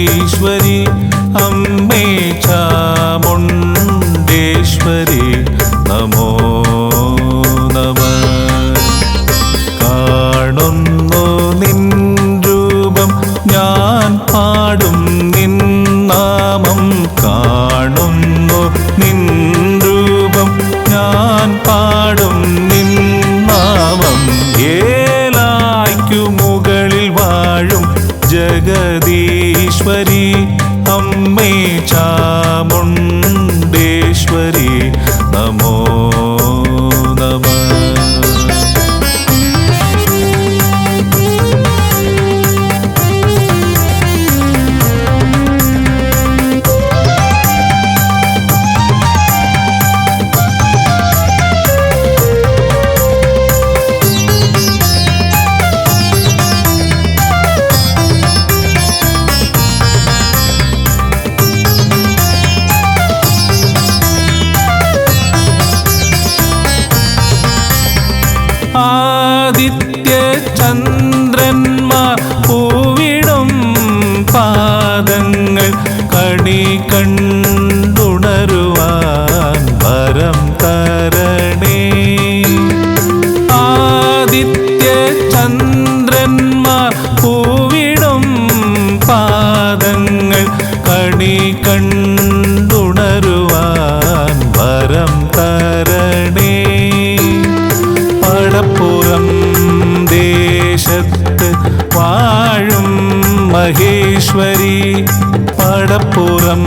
ഈശ്വരി അമ്മേ ചാമുണ്ടേശ്വരി. പൂവിടും പാദങ്ങൾ കണി കണ്ടുണരുവാൻ വരം തരണേ. പടപ്പുറം ദേശത്ത് വാഴും മഹേശ്വരി. പടപ്പുറം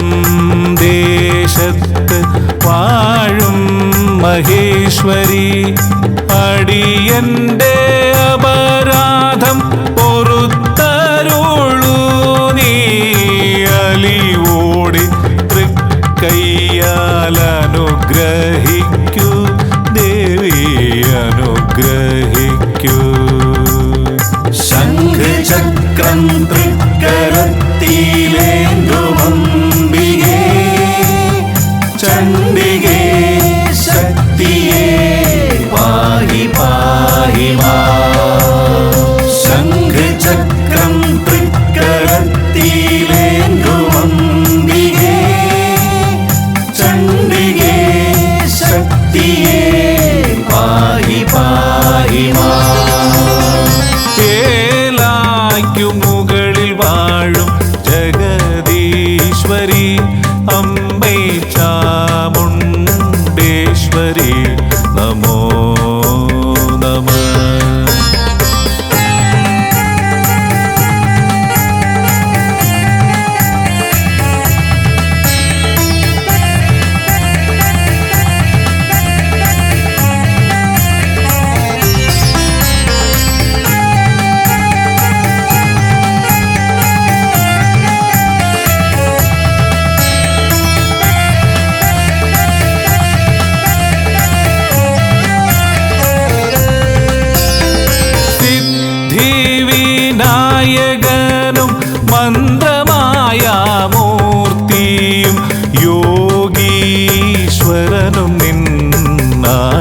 ദേശത്ത് വാഴും മഹേശ്വരി. അടിയന്റെ ശംഖചക്രം തൃക്കരത്തിലേന്തുമമ്പികേ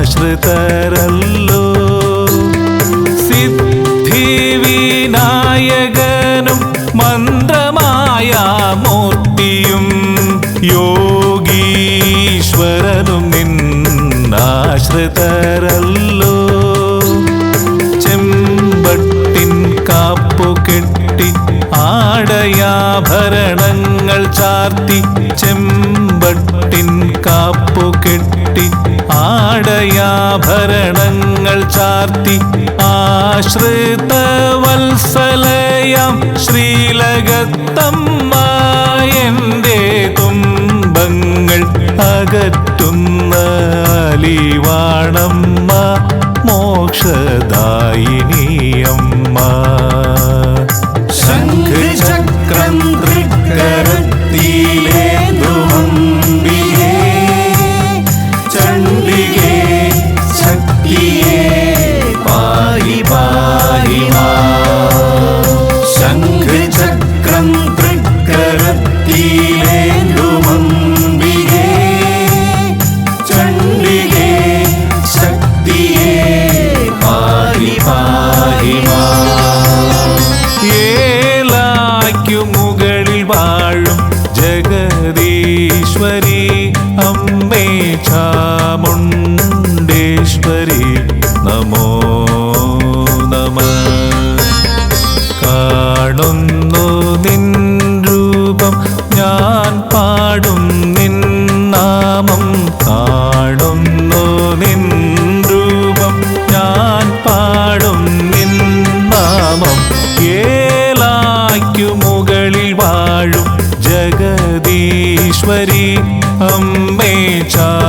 നിന്നാശ്രിതരല്ലോ സിദ്ധിവിനായകനും മന്ത്രമായ മൂർത്തിയും യോഗീശ്വരനും നിന്നാശ്രിതരല്ലോ. ചെമ്പട്ടിൻ കാപ്പു കെട്ടി ആടയാഭരണങ്ങൾ ചാർത്തി ചെമ്പട്ടിൻ ആടയാഭരണങ്ങൾ ചാർത്തി ആശ്രിത വത്സലയം ശ്രീലകത്തമ്മ എന്റെ തുമ്പങ്ങൾ അകറ്റുന്ന അലിവാണമ്മ മോക്ഷദായിനി ജഗദീശ്വരി അമ്മേ ചാമുണ്ടേശ്വരി നമോ നമ. കാണുന്നു നിൻ രൂപം ഞാൻ പാടും നിൻ നാമം. കാണുന്നു നിൻ രൂപം ഞാൻ പാടും നിൻ നാമം. ഏലായ്ക്കു 上